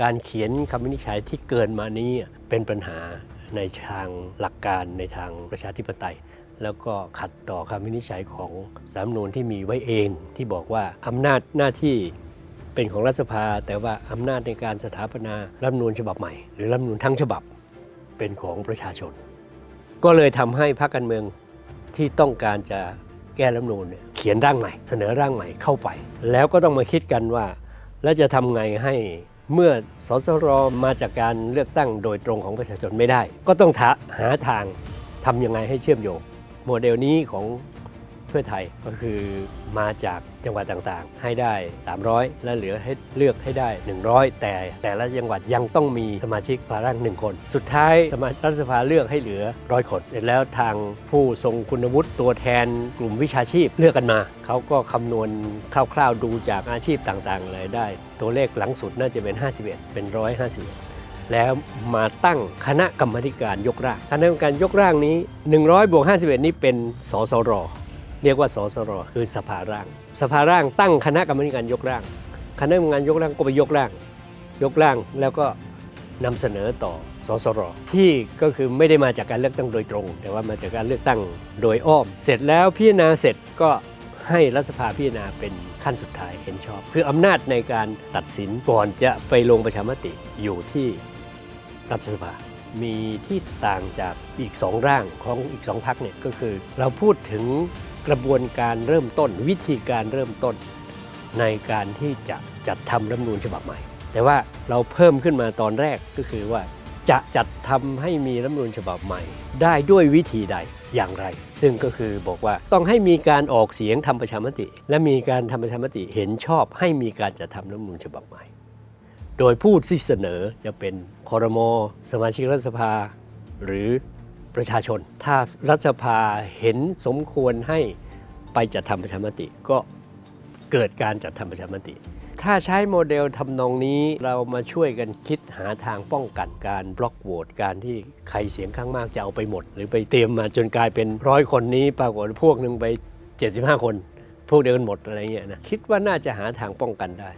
การเขียนคำวินิจฉัยที่เกินมานี้เป็นปัญหาในทางหลักการในทางประชาธิปไตย แล้วก็ขัดต่อคำวินิจฉัยของสาลรฐธรรมนูญที่มีไว้เองที่บอกว่าอำนาจหน้าที่เป็นของรัฐสภา แต่ว่าอำนาจในการสถาปนารัฐนูญฉบับใหม่ หรือรัฐนูญทั้งฉบับเป็นของประชาชน ก็เลยทำให้พรรคการเมืองที่ต้องการจะแก้รัฐธรรมนูญเนี่ยเขียนร่างใหม่ เสนอร่างใหม่เข้าไป แล้วก็ต้องมาคิดกันว่า แล้วจะทำไงให้ เมื่อสสรมาจากการเลือกตั้งโดยตรงของประชาชนไม่ได้ ก็ต้องหาหาทางทำยังไงให้เชื่อมโยงโมเดลนี้ของื่อไทยก็คือมาจากจังหวัดต่างๆ ให้ได้ 300 และเหลือให้เลือกให้ได้ 100 แต่แต่ละจังหวัดยังต้องมีสมาชิกภาร่างหนึ่งคน สุดท้ายสมาชิกรัฐสภาเลือกให้เหลือร้อยคนเสร็จแล้วทางผู้ทรงคุณวุฒิตัวแทนกลุ่มวิชาชีพเลือกกันมา เขาก็คำนวณคร่าวๆดูจากอาชีพต่างๆ เลยได้ ตัวเลขหลังสุดน่าจะเป็น 51 เป็น 151แล้วมาตั้งคณะกรรมธิการยกร่าง คณะกรรมการยกร่างนี้ 100บวก51 นี้เป็นสสร เรียกว่าสสรคือสภาร่าง สภาร่างตั้งคณะกรรมการยกร่าง คณะกรรมการยกร่างก็ไปยกร่าง ยกร่างแล้วก็นำเสนอต่อสสรที่ก็คือไม่ได้มาจากการเลือกตั้งโดยตรง แต่ว่ามาจากการเลือกตั้งโดยอ้อม เสร็จแล้วพิจารณาเสร็จก็ให้รัฐสภาพิจารณาเป็นขั้นสุดท้ายเห็นชอบ คืออำนาจในการตัดสินก่อนจะไปลงประชามติอยู่ที่รัฐสภา มีที่ต่างจากอีกสองร่างของอีกสองพักเนี่ยก็คือ เราพูดถึง กระบวนการเริ่มต้น วิธีการเริ่มต้นในการที่จะจัดทำรัฐมนูญฉบับใหม่ แต่ว่าเราเพิ่มขึ้นมาตอนแรกก็คือว่า จะจัดทำให้มีรัฐมนูญฉบับใหม่ ได้ด้วยวิธีใดอย่างไร ซึ่งก็คือบอกว่าต้องให้มีการออกเสียงทำประชามติ และมีการทำประชามติเห็นชอบ ให้มีการจัดทำรัฐมนูญฉบับใหม่ โดยผู้ที่เสนอจะเป็นคอรมอสมาชิกรัฐสภา หรือ ประชาชน ถ้ารัฐสภาเห็นสมควรให้ไปจัดทำประชามติก็เกิดการจัดทำประชามติ ถ้าใช้โมเดลทำนองนี้เรามาช่วยกันคิดหาทางป้องกันการบล็อกโหวตการที่ใครเสียงข้างมากจะเอาไปหมด หรือไปเตรียมมาจนกลายเป็นร้อยคนนี้ปรากฏพวกหนึ่งไป 75 คน พวกเดียวกันหมดอะไรเงี้ยนะคิดว่าน่าจะหาทางป้องกันได้